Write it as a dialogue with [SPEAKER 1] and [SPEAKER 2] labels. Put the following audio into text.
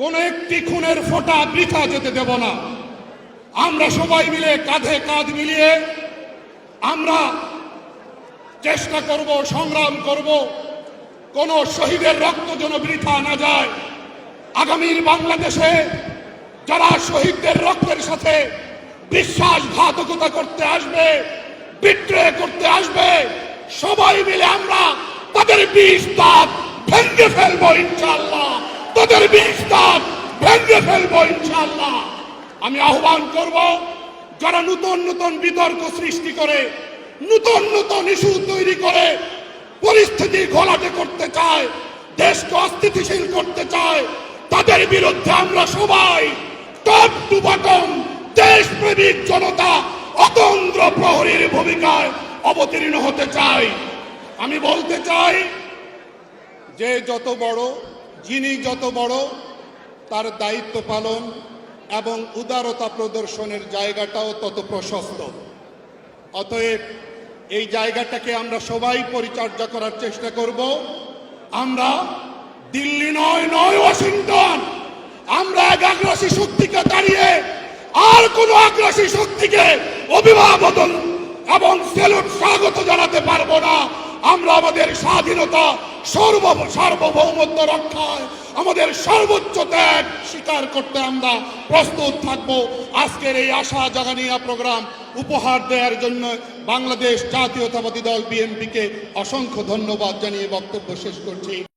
[SPEAKER 1] কোন একটি খুনের ফোঁটা বৃথা যেতে দেব না। আমরা সবাই মিলে কাঁধে কাঁধ মিলিয়ে আমরা চেষ্টা করব, সংগ্রাম করব, কোন শহীদের রক্ত যেন বৃথা না যায়। আগামীর বাংলাদেশে যারা শহীদদের রক্তের সাথে বিশ্বাসঘাতকতা করতে আসবে বিক্রয় করতে আসবে, সবাই মিলে আমরা তাদের বিষ দাঁত ভেঙে ফেলব ইনশাল্লাহ বিষ দাঁত ভেঙে ফেলব ইনশাল্লাহ আমি আহ্বান করব, যারা নতুন নতুন বিতর্ক সৃষ্টি করে, নতুন নতুন ইস্যু তৈরি করে, পরিস্থিতি ঘোলাটে করতে চায়, দেশকে অস্থিতিশীল করতে চায়, তাদের বিরুদ্ধে আমরা সবাই টপ টু বটম দেশপ্রেমিক জনতা অতন্ত্র প্রহরীর ভূমিকায় অবতীর্ণ হতে চাই। আমি বলতে চাই যে যত বড় যিনি যত বড়, তার দায়িত্ব পালন এবং উদারতা প্রদর্শনের জায়গাটাও তত প্রশস্ত। অতএব এই জায়গাটাকে আমরা সবাই পরিচর্যা করার চেষ্টা করব। আমরা দিল্লি নয় নয় ওয়াশিংটন। আমরা এক আগ্রাসী শক্তিকে দাঁড়িয়ে আর কোন আগ্রাসী শক্তিকে অভিভাবন এবং সেলুট স্বাগত জানাতে পারব না। আমরা আমাদের স্বাধীনতা সর্ব সার্বভৌমত্ব রক্ষায় আমাদের সর্বোচ্চ ত্যাগ স্বীকার করতে আমরা প্রস্তুত থাকব। আজকের এই আশা জাগানিয়া প্রোগ্রাম উপহার দেওয়ার জন্য বাংলাদেশ জাতীয়তাবাদী দল বিএনপিকে অসংখ্য ধন্যবাদ জানিয়ে বক্তব্য শেষ করছি।